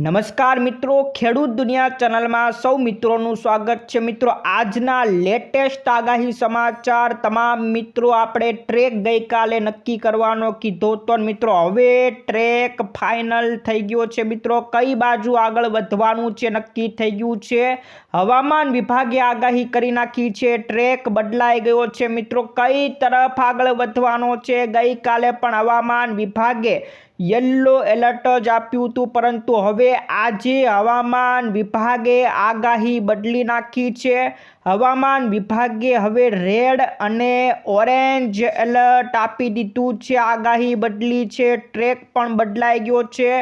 નમસ્કાર મિત્રો, ખેડૂત દુનિયા ચેનલમાં સૌ મિત્રોનું સ્વાગત છે. મિત્રો, આજના લેટેસ્ટ આગાહી સમાચાર તમામ મિત્રો આપણે ટ્રેક ગઈકાલે નક્કી કરવાનો કીધો તો મિત્રો, હવે ટ્રેક ફાઇનલ થઈ ગયો છે. મિત્રો, કઈ બાજુ આગળ વધવાનું છે નક્કી થઈ ગયું છે? હવામાન વિભાગે આગાહી કરી નાખી છે. ટ્રેક બદલાઈ ગયો છે. મિત્રો, કઈ તરફ આગળ વધવાનો છે? ગઈકાલે પણ હવામાન વિભાગે યલો એલર્ટ જ આપ્યું હતું, પરંતુ હવે આજે હવામાન વિભાગે આગાહી બદલી નાખી છે. હવામાન વિભાગે હવે રેડ અને ઓરેન્જ એલર્ટ આપી દીધું છે. આગાહી બદલી છે, ટ્રેક પણ બદલાઈ ગયો છે.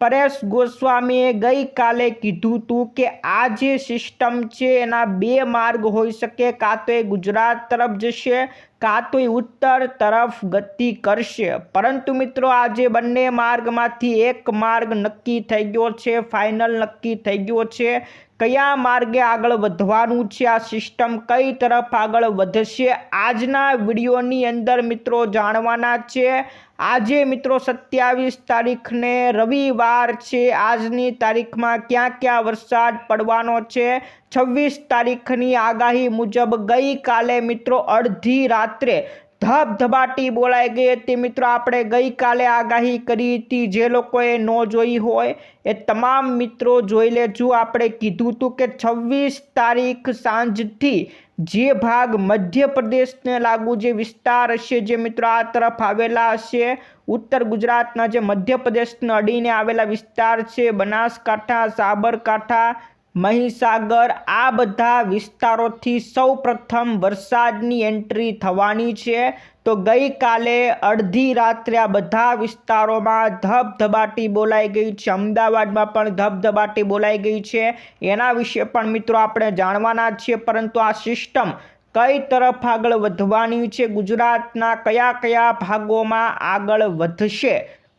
પરેશ ગોસ્વામીએ ગઈકાલે કીધું હતું કે આ જે સિસ્ટમ છે, એના બે માર્ગ હોઈ શકે. કાં તો એ ગુજરાત તરફ જશે, કાં તો એ ઉત્તર તરફ ગતિ કરશે. પરંતુ મિત્રો આજે બંને માર્ગમાંથી એક માર્ગ નક્કી થઈ ગયો છે ફાઇનલ નક્કી થઈ ગયો છે. કયા માર્ગે આગળ વધવાનું છે આ સિસ્ટમ કઈ તરફ આગળ વધશે? આજના વિડીયોની અંદર મિત્રો જાણવાના છે, આજે મિત્રો સત્યાવીસ તારીખને રવિવાર છે. આજની તારીખમાં ક્યાં ક્યાં વરસાદ પડવાનો છે? છવ્વીસ તારીખની આગાહી મુજબ ગઈકાલે મિત્રો અડધી રાત્રે ધબધબાટી બોલાઈ ગઈ હતી. મિત્રો, આપણે ગઈકાલે આગાહી કરી હતી, જે લોકોએ ન જોઈ હોય એ તમામ મિત્રો જોઈ લેજો. આપણે કીધું હતું કે છવ્વીસ તારીખ સાંજથી જે ભાગ મધ્યપ્રદેશને લાગુ જે વિસ્તાર હશે, જે મિત્રો આ તરફ આવેલા હશે, ઉત્તર ગુજરાતના જે મધ્યપ્રદેશને અડીને આવેલા વિસ્તાર છે, બનાસકાંઠા, સાબરકાંઠા મહીસાગર આ બધા વિસ્તારોથી સૌ પ્રથમ વરસાદની એન્ટ્રી થવાની છે. તો ગઈકાલે અડધી રાત્રે આ બધા વિસ્તારોમાં ધબધબાટી બોલાઈ ગઈ છે. અમદાવાદમાં પણ ધબધબાટી બોલાઈ ગઈ છે. એના વિશે પણ મિત્રો આપણે જાણવાના છીએ, પરંતુ આ સિસ્ટમ કઈ તરફ આગળ વધવાની છે? ગુજરાતના કયા કયા ભાગોમાં આગળ વધશે?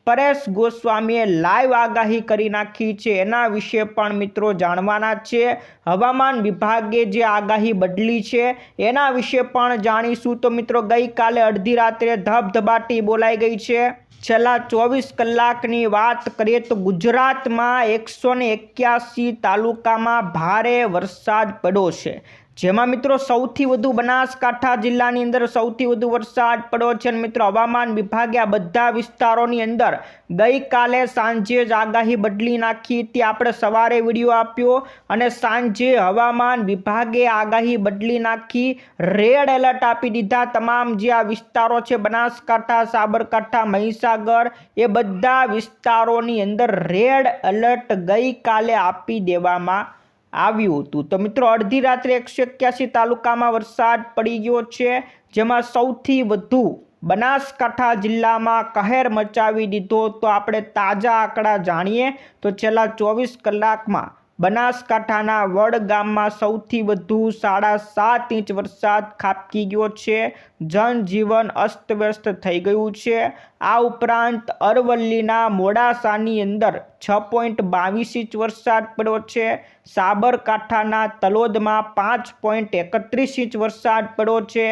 પરેશ ગોસ્વામીએ લાઈવ આગાહી કરી નાખી છે. એના વિશે પણ મિત્રો જાણવાના છે. હવામાન વિભાગે જે આગાહી બદલી છે, એના વિશે પણ જાણીશું. તો મિત્રો, ગઈકાલે અડધી રાત્રે ધબધબાટી બોલાઈ ગઈ છે. છેલ્લા ચોવીસ કલાકની વાત કરીએ તો ગુજરાતમાં એકસો ને એક્યાસી તાલુકામાં ભારે વરસાદ પડ્યો છે. જેમાં મિત્રો સૌથી વધુ બનાસકાંઠા જિલ્લાની અંદર સૌથી વધુ વરસાદ પડ્યો છે અને મિત્રો હવામાન વિભાગે આ બધા વિસ્તારોની અંદર ગઈકાલે સાંજે જ આગાહી બદલી નાખી હતી. આપણે સવારે વીડિયો આપ્યો અને સાંજે હવામાન વિભાગે આગાહી બદલી નાખી. રેડ એલર્ટ આપી દીધા. તમામ જે આ વિસ્તારો છે, બનાસકાંઠા, સાબરકાંઠા, મહીસાગર, એ બધા વિસ્તારોની અંદર રેડ એલર્ટ ગઈકાલે આપી દેવામાં આવ્યું હતું. તો મિત્રો, અડધી રાત્રે એકસો એક્યાસી તાલુકામાં વરસાદ પડી ગયો છે, જેમાં સૌથી વધુ બનાસકાંઠા જિલ્લામાં કહેર મચાવી દીધો. તો આપણે તાજા આંકડા જાણીએ. તો છેલ્લા ચોવીસ કલાકમાં બનાસકાંઠાના વડ ગામમાં સૌથી વધુ સાડા સાત ઇંચ વરસાદ ખાબકી ગયો છે. જનજીવન અસ્તવ્યસ્ત થઈ ગયું છે. આ ઉપરાંત અરવલ્લીના મોડાસાની અંદર છ પોઈન્ટ બાવીસ ઇંચ વરસાદ પડ્યો છે. સાબરકાંઠાના તલોદમાં પાંચ પોઈન્ટ એકત્રીસ ઇંચ વરસાદ પડ્યો છે.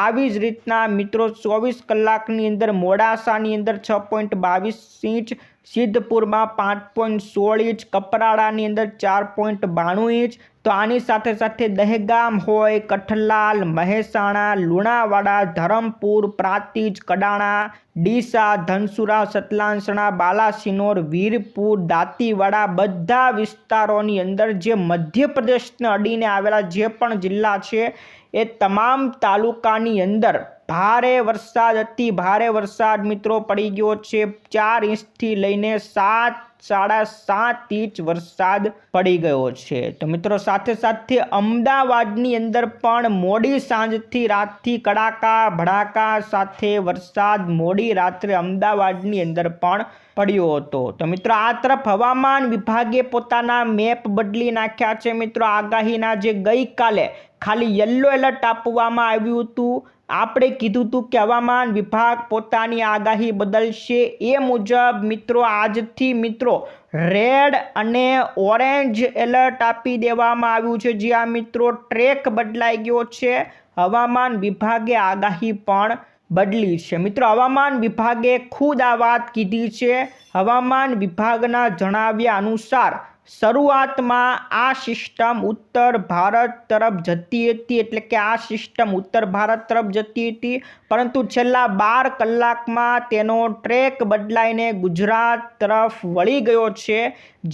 આવી જ રીતના મિત્રો ચોવીસ કલાકની અંદર મોડાસાની અંદર છ પોઈન્ટ બાવીસ ઇંચ સિદ્ધપુરમાં પાંચ પોઈન્ટ સોળ ઇંચ, કપરાડાની અંદર ચાર પોઈન્ટ બાણું ઇંચ. તો આની સાથે સાથે દહેગામ હોય, કઠલાલ, મહેસાણા, લુણાવાડા, ધરમપુર, પ્રાંતિજ, કડાણા, ડીસા, ધનસુરા, સતલાસણા, બાલાસિનોર, વીરપુર, દાંતીવાડા બધા વિસ્તારોની અંદર જે મધ્યપ્રદેશને અડીને આવેલા જે પણ જિલ્લા છે એ તમામ તાલુકાની અંદર ભારે વરસાદ, અતિ ભારે વરસાદ મિત્રો પડી ગયો છે. ચાર ઇંચથી લઈને સાત સાડા સાત ઇંચ વરસાદ પડી ગયો છે. તો મિત્રો, સાથે સાથે અમદાવાદની અંદર પણ મોડી સાંજથી રાતથી કડાકા, ભડાકા સાથે વરસાદ મોડી રાત્રે અમદાવાદની અંદર પણ પડ્યો હતો. તો મિત્રો, આ તરફ હવામાન વિભાગે પોતાના મેપ બદલી નાખ્યા છે. મિત્રો, આગાહીના જે ગઈકાલે ખાલી યલો એલર્ટ આપવામાં આવ્યું હતું આપણે કીધું હતું કે હવામાન વિભાગ પોતાની આગાહી બદલશે. એ મુજબ મિત્રો, આજથી મિત્રો, રેડ અને ઓરેન્જ એલર્ટ આપી દેવામાં આવ્યું છે. જ્યાં મિત્રો, ટ્રેક બદલાઈ ગયો છે. હવામાન વિભાગે આગાહી પણ બદલી છે. મિત્રો, હવામાન વિભાગે ખુદ આ વાત કીધી છે. હવામાન વિભાગના જણાવ્યા અનુસાર શરૂઆતમાં આ સિસ્ટમ ઉત્તર ભારત તરફ જતી હતી, એટલે કે આ સિસ્ટમ ઉત્તર ભારત તરફ જતી હતી. પરંતુ છેલ્લા બાર કલાકમાં તેનો ટ્રેક બદલાઈને ગુજરાત તરફ વળી ગયો છે.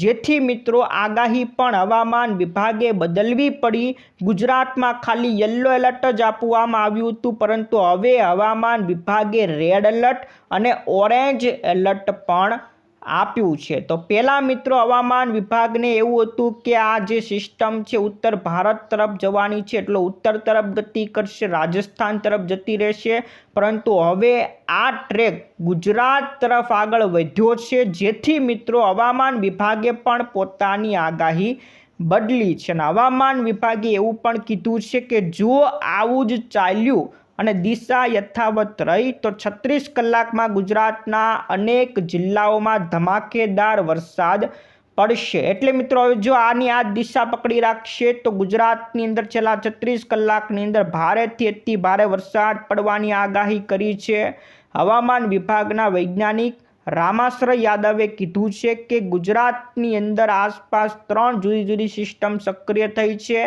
જેથી મિત્રો, આગાહી પણ હવામાન વિભાગે બદલવી પડી. ગુજરાતમાં ખાલી યલો એલર્ટ જ આપવામાં આવ્યું હતું, પરંતુ હવે હવામાન વિભાગે રેડ એલર્ટ અને ઓરેન્જ એલર્ટ પણ આપ્યું છે. તો પહેલાં મિત્રો હવામાન વિભાગને એવું હતું કે આ જે સિસ્ટમ છે, ઉત્તર ભારત તરફ જવાની છે, એટલે ઉત્તર તરફ ગતિ કરશે, રાજસ્થાન તરફ જતી રહેશે. પરંતુ હવે આ ટ્રેક ગુજરાત તરફ આગળ વધ્યો છે, જેથી મિત્રો હવામાન વિભાગે પણ પોતાની આગાહી બદલી છે. અને હવામાન વિભાગે એવું પણ કીધું છે કે જો આવું જ ચાલ્યું અને દિશા યથાવત રહી તો છત્રીસ કલાકમાં ગુજરાતના અનેક જિલ્લાઓમાં ધમાકેદાર વરસાદ પડશે. એટલે મિત્રો, હવે જો આની આ દિશા પકડી રાખશે તો ગુજરાતની અંદર છેલ્લા છત્રીસ કલાકની અંદર ભારેથી અતિ ભારે વરસાદ પડવાની આગાહી કરી છે. હવામાન વિભાગના વૈજ્ઞાનિક રામાશ્ર યાદવે કીધું છે કે ગુજરાતની અંદર આસપાસ ત્રણ જુદી જુદી સિસ્ટમ સક્રિય થઈ છે.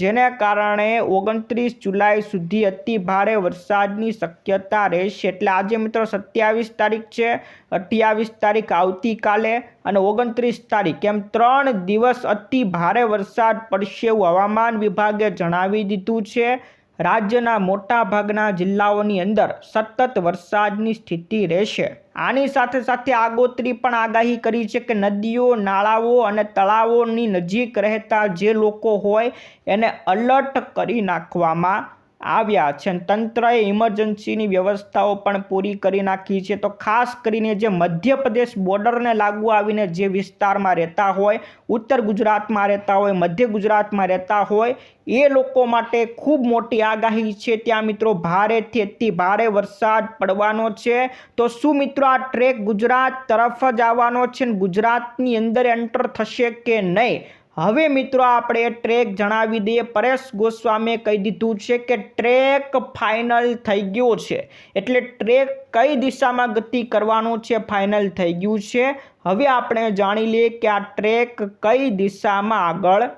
જેને કારણે ઓગણત્રીસ જુલાઈ સુધી અતિ ભારે વરસાદની શક્યતા રહેશે. એટલે આજે મિત્રો સત્યાવીસ તારીખ છે. અઠ્યાવીસ તારીખ આવતીકાલે અને ઓગણત્રીસ તારીખ એમ ત્રણ દિવસ અતિ ભારે વરસાદ પડશે એવું હવામાન વિભાગે જણાવી દીધું છે. રાજ્યના મોટા ભાગના જિલ્લાઓની અંદર સતત વરસાદની સ્થિતિ રહેશે. આની સાથે સાથે આગોતરી પણ આગાહી કરી છે કે નદીઓ, નાળાઓ અને તળાવોની નજીક રહેતા જે લોકો હોય એને અલર્ટ કરી નાખવામાં આવ્યા છે. તંત્રએ ઇમરજન્સીની વ્યવસ્થાઓ પણ પૂરી કરી નાખી છે. તો ખાસ કરીને જે મધ્યપ્રદેશ બોર્ડરને લાગુ આવીને જે વિસ્તારમાં રહેતા હોય, ઉત્તર ગુજરાતમાં રહેતા હોય, મધ્ય ગુજરાતમાં રહેતા હોય, એ લોકો માટે ખૂબ મોટી આગાહી છે. ત્યાં મિત્રો ભારેથી અતિ ભારે વરસાદ પડવાનો છે. તો શું મિત્રો આ ટ્રેક ગુજરાત તરફ જ આવવાનો છે? ને ગુજરાતની અંદર એન્ટર થશે કે નહીં? હવે મિત્રો આપણે ટ્રેક જણાવી દઈએ. પરેશ ગોસ્વામીએ કહી દીધું છે કે ટ્રેક ફાઇનલ થઈ ગયો છે. એટલે ટ્રેક કઈ દિશામાં ગતિ કરવાનું છે? ફાઇનલ થઈ ગયું છે. હવે આપણે જાણી લઈએ કે આ ટ્રેક કઈ દિશામાં આગળ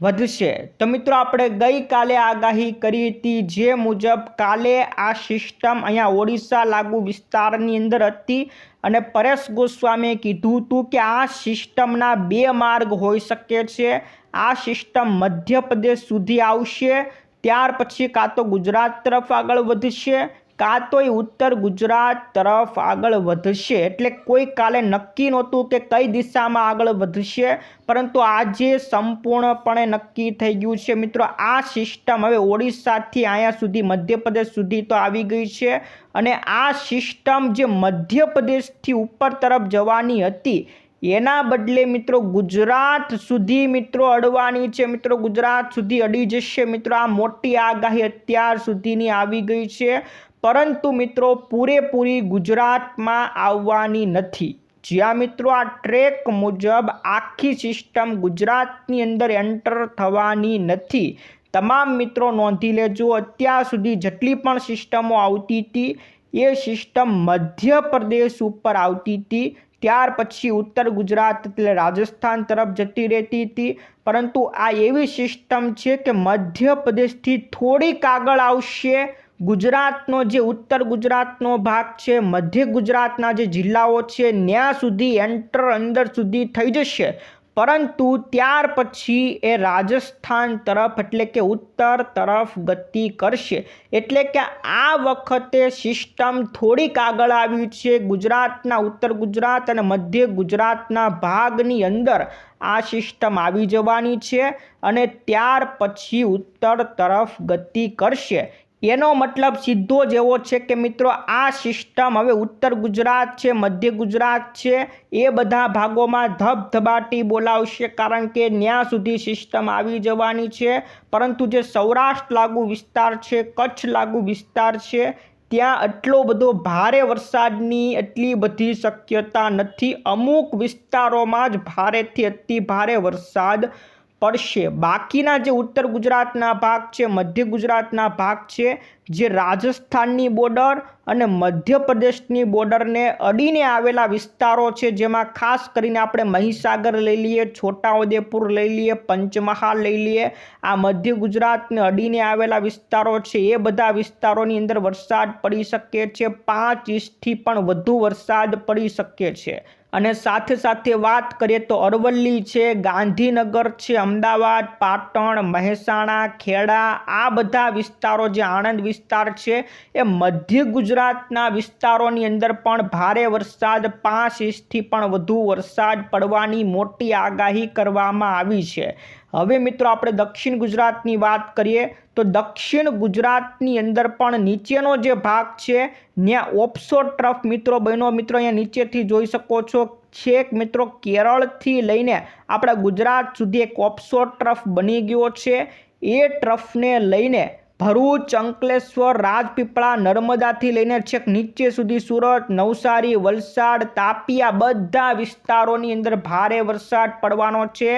વધશે. તો મિત્રો, આપણે ગઈકાલે આગાહી કરી હતી જે મુજબ કાલે આ સિસ્ટમ અહીંયા ઓડિશા લાગુ વિસ્તારની અંદર હતી અને પરેશ ગોસ્વામીએ કીધું હતું કે આ સિસ્ટમના બે માર્ગ હોઈ શકે છે. આ સિસ્ટમ મધ્યપ્રદેશ સુધી આવશે, ત્યાર પછી કાં તો ગુજરાત તરફ આગળ વધશે કાં તો એ ઉત્તર ગુજરાત તરફ આગળ વધશે. એટલે કોઈ કાલે નક્કી નહોતું કે કઈ દિશામાં આગળ વધશે. પરંતુ આજે સંપૂર્ણપણે નક્કી થઈ ગયું છે. મિત્રો, આ સિસ્ટમ હવે ઓડિશાથી અહીંયા સુધી, મધ્યપ્રદેશ સુધી તો આવી ગઈ છે. અને આ સિસ્ટમ જે મધ્યપ્રદેશથી ઉપર તરફ જવાની હતી, એના બદલે મિત્રો ગુજરાત સુધી મિત્રો અડવાની છે. મિત્રો, ગુજરાત સુધી અડી જશે. મિત્રો, આ મોટી આગાહી અત્યાર સુધીની આવી ગઈ છે. પરંતુ મિત્રો, પૂરેપૂરી ગુજરાતમાં આવવાની નથી. જ્યાં મિત્રો, આ ટ્રેક મુજબ આખી સિસ્ટમ ગુજરાતની અંદર એન્ટર થવાની નથી. તમામ મિત્રો નોંધી લેજો, અત્યાર સુધી જેટલી પણ સિસ્ટમો આવતી હતી, એ સિસ્ટમ મધ્યપ્રદેશ ઉપર આવતી હતી. ત્યાર પછી ઉત્તર ગુજરાત એટલે રાજસ્થાન તરફ જતી રહેતી હતી. પરંતુ આ એવી સિસ્ટમ છે કે મધ્યપ્રદેશથી થોડીક આગળ આવશે ગુજરાતનો જે ઉત્તર ગુજરાતનો ભાગ છે, મધ્ય ગુજરાતના જે જિલ્લાઓ છે ત્યાં સુધી એન્ટર અંદર સુધી થઈ જશે. પરંતુ ત્યાર પછી એ રાજસ્થાન તરફ એટલે કે ઉત્તર તરફ ગતિ કરશે. એટલે કે આ વખતે સિસ્ટમ થોડીક આગળ આવી છે. ગુજરાતના ઉત્તર ગુજરાત અને મધ્ય ગુજરાતના ભાગની અંદર આ સિસ્ટમ આવી જવાની છે અને ત્યાર પછી ઉત્તર તરફ ગતિ કરશે. એનો મતલબ સીધો જ એવો છે કે મિત્રો, આ સિસ્ટમ હવે ઉત્તર ગુજરાત છે, મધ્ય ગુજરાત છે, એ બધા ભાગોમાં ધબધબાટી બોલાવશે કારણ કે ત્યાં સુધી સિસ્ટમ આવી જવાની છે. પરંતુ જે સૌરાષ્ટ્ર લાગુ વિસ્તાર છે, કચ્છ લાગુ વિસ્તાર છે, ત્યાં આટલો બધો ભારે વરસાદની એટલી બધી શક્યતા નથી. અમુક વિસ્તારોમાં જ ભારેથી અતિ ભારે વરસાદ પડશે. બાકીના જે ઉત્તર ગુજરાતના ભાગ છે, મધ્ય ગુજરાતના ભાગ છે, જે રાજસ્થાનની બોર્ડર અને મધ્યપ્રદેશની બોર્ડરને અડીને આવેલા વિસ્તારો છે, જેમાં ખાસ કરીને આપણે મહીસાગર લઈ લઈએ, છોટાઉદેપુર લઈ લઈએ, પંચમહાલ લઈ લઈએ, આ મધ્ય ગુજરાતને અડીને આવેલા વિસ્તારો છે. એ બધા વિસ્તારોની અંદર વરસાદ પડી શકે છે. પાંચ ઇંચથી પણ વધુ વરસાદ પડી શકે છે. અને સાથે સાથે વાત કરીએ તો અરવલ્લી છે, ગાંધીનગર છે, અમદાવાદ, પાટણ, મહેસાણા, ખેડા, આ બધા વિસ્તારો જે આણંદ વિસ્તાર છે, એ મધ્ય ગુજરાતના વિસ્તારોની અંદર પણ ભારે વરસાદ, પાંચ ઇંચથી પણ વધુ વરસાદ પડવાની મોટી આગાહી કરવામાં આવી છે. હવે મિત્રો આપણે દક્ષિણ ગુજરાતની વાત કરીએ તો દક્ષિણ ગુજરાતની અંદર પણ નીચેનો જે ભાગ છે ત્યાં ઓપ્સો ટ્રફ મિત્રો બહેનો મિત્રો અહીંયા નીચેથી જોઈ શકો છો, છેક મિત્રો કેરળથી લઈને આપણા ગુજરાત સુધી એક ઓપ્સો ટ્રફ બની ગયો છે. એ ટ્રફને લઈને ભરૂચ, અંકલેશ્વર, રાજપીપળા, નર્મદાથી લઈને છેક નીચે સુધી સુરત, નવસારી, વલસાડ, તાપી, આ બધા વિસ્તારોની અંદર ભારે વરસાદ પડવાનો છે.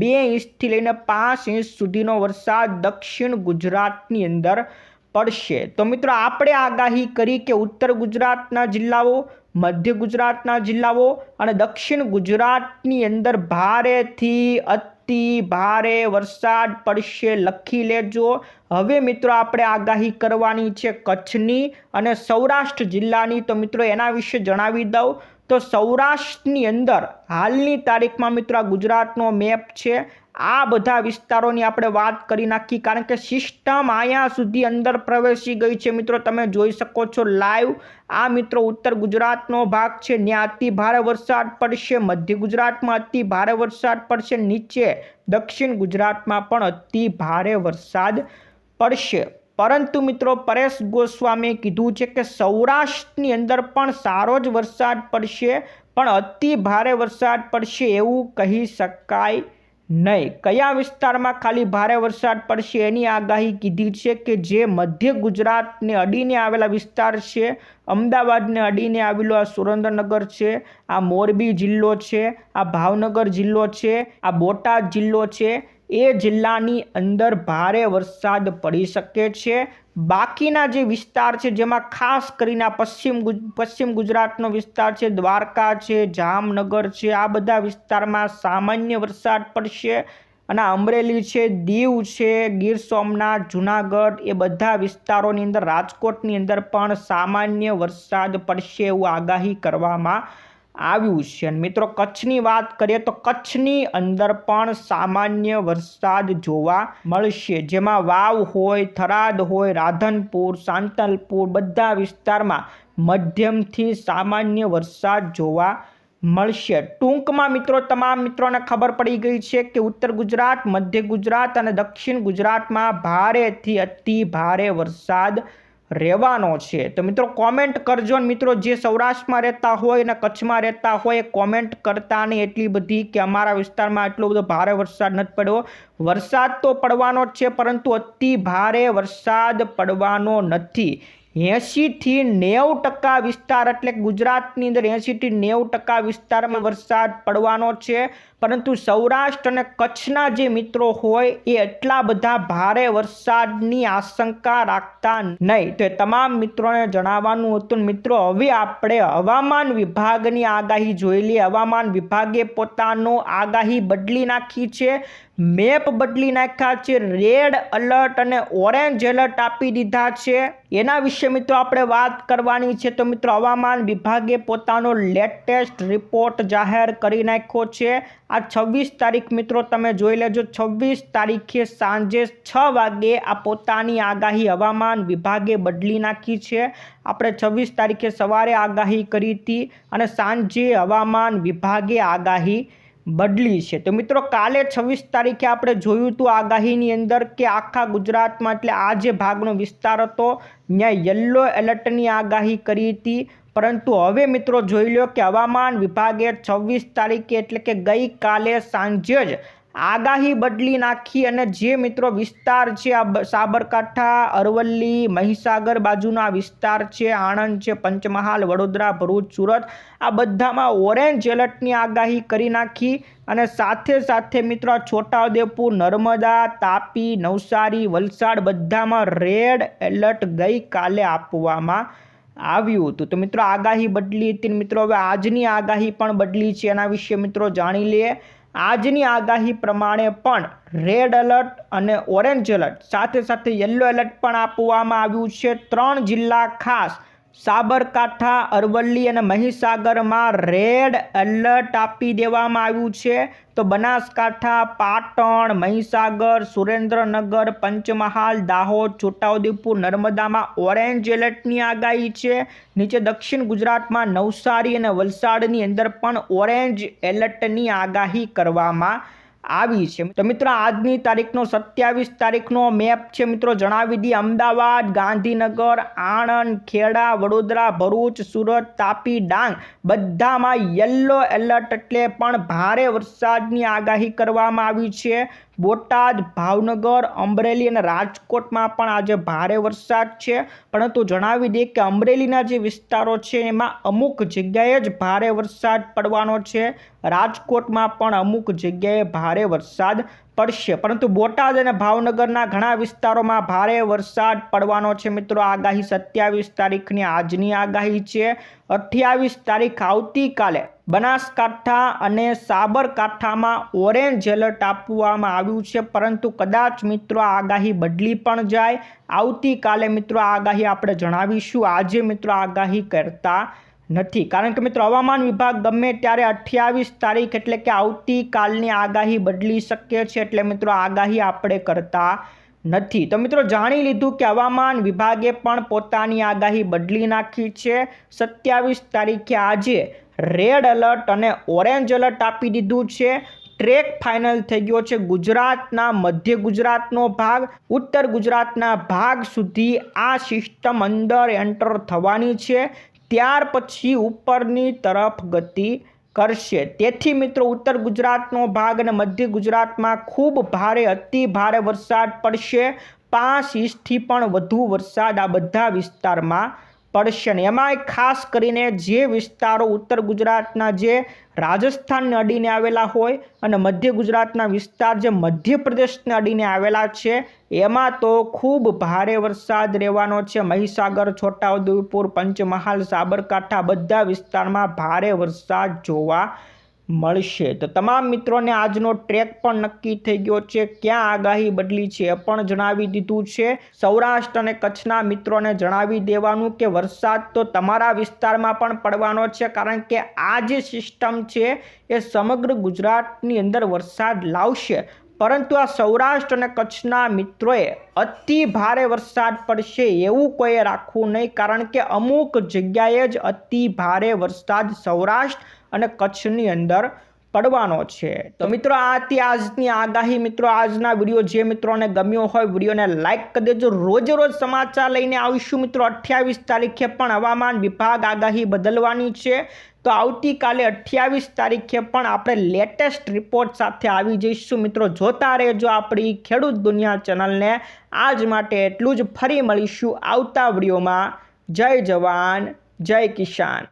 બે ઇંચથી લઈને પાંચ ઇંચ સુધીનો વરસાદ દક્ષિણ ગુજરાતની અંદર પડશે. તો મિત્રો, આપણે આગાહી કરી કે ઉત્તર ગુજરાતના જિલ્લાઓ, મધ્ય ગુજરાતના જિલ્લાઓ અને દક્ષિણ ગુજરાતની અંદર ભારેથી અતિ ભારે વરસાદ પડશે, લખી લેજો. હવે મિત્રો આપણે આગાહી કરવાની છે કચ્છની અને સૌરાષ્ટ્ર જિલ્લાની. તો મિત્રો એના વિશે જણાવી દઉં. તો સૌરાષ્ટ્રની અંદર હાલની તારીખમાં મિત્રો આ ગુજરાતનો મેપ છે. આ બધા વિસ્તારોની આપણે વાત કરી નાખી કારણ કે સિસ્ટમ અહીંયા સુધી અંદર પ્રવેશી ગઈ છે. મિત્રો, તમે જોઈ શકો છો લાઈવ આ મિત્રો ઉત્તર ગુજરાતનો ભાગ છે. ત્યાં અતિ ભારે વરસાદ પડશે. મધ્ય ગુજરાતમાં અતિ ભારે વરસાદ પડશે. નીચે દક્ષિણ ગુજરાતમાં પણ અતિ ભારે વરસાદ પડશે. પરંતુ મિત્રો, પરેશ ગોસ્વામીએ કીધું છે કે સૌરાષ્ટ્રની અંદર પણ સારો જ વરસાદ પડશે, પણ અતિ ભારે વરસાદ પડશે એવું કહી શકાય નહીં. કયા વિસ્તારમાં ખાલી ભારે વરસાદ પડશે એની આગાહી કીધી છે કે જે મધ્ય ગુજરાતને અડીને આવેલા વિસ્તાર છે. અમદાવાદને અડીને આવેલો આ સુરેન્દ્રનગર છે. આ મોરબી જિલ્લો છે. આ ભાવનગર જિલ્લો છે. આ બોટાદ જિલ્લો છે. એ જિલ્લાની અંદર ભારે વરસાદ પડી શકે છે. બાકીના જે વિસ્તાર છે, જેમાં ખાસ કરીને પશ્ચિમ પશ્ચિમ ગુજરાતનો વિસ્તાર છે, દ્વારકા છે, જામનગર છે, આ બધા વિસ્તારમાં સામાન્ય વરસાદ પડશે. અને અમરેલી છે, દીવ છે, ગીર સોમનાથ, જુનાગઢ, એ બધા વિસ્તારોની અંદર, રાજકોટની અંદર પણ સામાન્ય વરસાદ પડશે એવું આગાહી કરવામાં આવ્યું છે. અને મિત્રો, કચ્છની વાત કરીએ તો કચ્છની અંદર પણ સામાન્ય વરસાદ જોવા મળશે. જેમાં વાવ હોય, થરાદ હોય, રાધનપુર, સાંતલપુર બધા વિસ્તારમાં મધ્યમથી સામાન્ય વરસાદ જોવા મળશે. ટૂંકમાં મિત્રો, તમામ મિત્રોને ખબર પડી ગઈ છે કે ઉત્તર ગુજરાત, મધ્ય ગુજરાત અને દક્ષિણ ગુજરાતમાં ભારેથી અતિ ભારે વરસાદ રહેવાનો છે. તો મિત્રો કોમેન્ટ કરજો ને મિત્રો, જે સૌરાષ્ટ્રમાં રહેતા હોય અને કચ્છમાં રહેતા હોય એ કોમેન્ટ કરતા નહીં. એટલી બધી કે અમારા વિસ્તારમાં એટલો બધો ભારે વરસાદ નથી પડ્યો. વરસાદ તો પડવાનો જ છે, પરંતુ અતિ ભારે વરસાદ પડવાનો નથી. એંશીથી નેવું ટકા વિસ્તાર એટલે ગુજરાતની અંદર એંશીથી નેવું ટકા વિસ્તારમાં વરસાદ પડવાનો છે. પરંતુ સૌરાષ્ટ્ર અને કચ્છના જે મિત્રો હોય એ એટલા બધા ભારે વરસાદની આશંકા રાખતા નહીં. તો એ તમામ મિત્રોને જણાવવાનું હતું મિત્રો, હવે આપણે હવામાન વિભાગની આગાહી જોઈ લઈએ. હવામાન વિભાગે પોતાનો આગાહી બદલી નાખી છે. મેપ બદલી નાખ્યા છે, રેડ અલર્ટ અને ઓરેન્જ એલર્ટ આપી દીધા છે. એના વિશે મિત્રો આપણે વાત કરવાની છે તો મિત્રો હવામાન વિભાગે પોતાનો લેટેસ્ટ રિપોર્ટ જાહેર કરી નાખ્યો છે. આ છવ્વીસ તારીખ મિત્રો તમે જોઈ લેજો, છવ્વીસ તારીખે સાંજે છ વાગે આ પોતાની આગાહી હવામાન વિભાગે બદલી નાખી છે. આપણે છવ્વીસ તારીખે સવારે આગાહી કરી હતી અને સાંજે હવામાન વિભાગે આગાહી બદલી છે. તો મિત્રો, કાલે છવ્વીસ તારીખે આપણે જોયું હતું આગાહીની અંદર કે આખા ગુજરાતમાં એટલે આ જે ભાગનો વિસ્તાર હતો, ત્યાં યલો એલર્ટની આગાહી કરી હતી. પરંતુ હવે મિત્રો જોઈ લો કે હવામાન વિભાગે છવ્વીસ તારીખે એટલે કે ગઈકાલે સાંજે જ આગાહી બદલી નાખી અને જે મિત્રો વિસ્તાર છે, આ સાબરકાંઠા, અરવલ્લી, મહીસાગર બાજુનો વિસ્તાર છે, આણંદ છે, પંચમહાલ, વડોદરા, ભરૂચ, સુરત, આ બધામાં ઓરેન્જ એલર્ટની આગાહી કરી નાખી અને સાથે સાથે મિત્રો છોટાઉદેપુર, નર્મદા, તાપી, નવસારી, વલસાડ બધામાં રેડ એલર્ટ ગઈકાલે આપવામાં આવ્યું હતું. તો મિત્રો આગાહી બદલી હતી મિત્રો, હવે આજની આગાહી પણ બદલી છે. એના વિશે મિત્રો જાણી લઈએ. આજની આગાહી પ્રમાણે પણ રેડ એલર્ટ અને ઓરેન્જ એલર્ટ સાથે સાથે યલો એલર્ટ પણ આપવામાં આવ્યું છે. ત્રણ જિલ્લા ખાસ સાબરકાંઠા, અરવલ્લી અને મહીસાગરમાં રેડ એલર્ટ આપી દેવામાં આવ્યું છે. તો બનાસકાંઠા, પાટણ, મહીસાગર, સુરેન્દ્રનગર, પંચમહાલ, દાહોદ, છોટાઉદેપુર, નર્મદામાં ઓરેન્જ એલર્ટની આગાહી છે. નીચે દક્ષિણ ગુજરાતમાં નવસારી અને વલસાડની અંદર પણ ઓરેન્જ એલર્ટની આગાહી કરવામાં આવી છે. તો મિત્રો, આજની તારીખનો સત્યાવીસ તારીખનો મેપ છે મિત્રો. જણાવી દઈએ, અમદાવાદ, ગાંધીનગર, આણંદ, ખેડા, વડોદરા, ભરૂચ, સુરત, તાપી, ડાંગ. બધામાં યલો એલર્ટ એટલે પણ ભારે વરસાદની આગાહી કરવામાં આવી છે. બોટાદ, ભાવનગર, અમરેલી અને રાજકોટમાં પણ આજે ભારે વરસાદ છે. પરંતુ જણાવી દઈએ કે અમરેલીના જે વિસ્તારો છે, એમાં અમુક જગ્યાએ જ ભારે વરસાદ પડવાનો છે. રાજકોટમાં પણ અમુક જગ્યાએ ભારે વરસાદ પડશે. પરંતુ બોટાદ અને ભાવનગરના ઘણા વિસ્તારોમાં ભારે વરસાદ પડવાનો છે. મિત્રો, આગાહી સત્યાવીસ તારીખની આજની આગાહી છે. અઠ્યાવીસ તારીખ આવતીકાલે બનાસકાંઠા અને સાબરકાંઠામાં ઓરેન્જ એલર્ટ આપવામાં આવ્યું છે. પરંતુ કદાચ મિત્રો, આગાહી બદલી પણ જાય. આવતીકાલે મિત્રો, આગાહી આપણે જણાવીશું. આજે મિત્રો, આગાહી કરતા નથી. કારણ કે મિત્રો, હવામાન વિભાગ ગમે ત્યારે અઠ્યાવીસ તારીખ એટલે કે આવતીકાલની આગાહી બદલી શકે છે એટલે મિત્રો, આગાહી આપણે કરતા નથી. તો મિત્રો, જાણી લીધું કે હવામાન વિભાગે પણ પોતાની આગાહી બદલી નાખી છે. સત્યાવીસ તારીખે આજે રેડ એલર્ટ અને ઓરેન્જ એલર્ટ આપી દીધું છે. ટ્રેક ફાઇનલ થઈ ગયો છે ગુજરાતના મધ્ય ગુજરાતનો ભાગ. ઉત્તર ગુજરાતના ભાગ સુધી આ સિસ્ટમ અંદર એન્ટર થવાની છે. ત્યાર પછી ઉપરની તરફ ગતિ કરશે. તેથી મિત્રો, ઉત્તર ગુજરાતનો ભાગ અને મધ્ય ગુજરાતમાં ખૂબ ભારે, અતિ ભારે વરસાદ પડશે. પાંચ ઇંચથી પણ વધુ વરસાદ આ બધા વિસ્તારમાં પડશે. ને એમાંય ખાસ કરીને જે વિસ્તારો ઉત્તર ગુજરાતના જે રાજસ્થાનને અડીને આવેલા હોય અને મધ્ય ગુજરાતના વિસ્તાર જે મધ્યપ્રદેશને અડીને આવેલા છે, એમાં તો ખૂબ ભારે વરસાદ રહેવાનો છે. મહીસાગર, છોટાઉદેપુર, પંચમહાલ, સાબરકાંઠા બધા વિસ્તારમાં ભારે વરસાદ જોવા મળશે. તો તમામ મિત્રોને આજનો ટ્રેક પણ નક્કી થઈ ગયો છે. ક્યાં આગાહી બદલી છે એ પણ જણાવી દીધું છે. સૌરાષ્ટ્ર અને કચ્છના મિત્રોને જણાવી દેવાનું કે વરસાદ તો તમારા વિસ્તારમાં પણ પડવાનો છે, કારણ કે આ જે સિસ્ટમ છે એ સમગ્ર ગુજરાતની અંદર વરસાદ લાવશે. પરંતુ આ સૌરાષ્ટ્ર અને કચ્છના મિત્રોએ અતિ ભારે વરસાદ પડશે એવું કોઈએ રાખવું નહીં, કારણ કે અમુક જગ્યાએ જ અતિ ભારે વરસાદ સૌરાષ્ટ્ર અને કચ્છની અંદર પડવાનો છે. તો મિત્રો, આ હતી આજની આગાહી. મિત્રો, આજના વીડિયો જે મિત્રોને ગમ્યો હોય, વિડીયોને લાઇક કરી દેજો. રોજ રોજ સમાચાર લઈને આવીશું મિત્રો. અઠ્યાવીસ તારીખે પણ હવામાન વિભાગ આગાહી બદલવાની છે. તો આવતીકાલે અઠ્યાવીસ તારીખે પણ આપણે લેટેસ્ટ રિપોર્ટ સાથે આવી જઈશું. મિત્રો, જોતા રહેજો આપણી ખેડૂત દુનિયા ચેનલને. આજ માટે એટલું જ. ફરી મળીશું આવતા વિડીયોમાં. જય જવાન, જય કિસાન.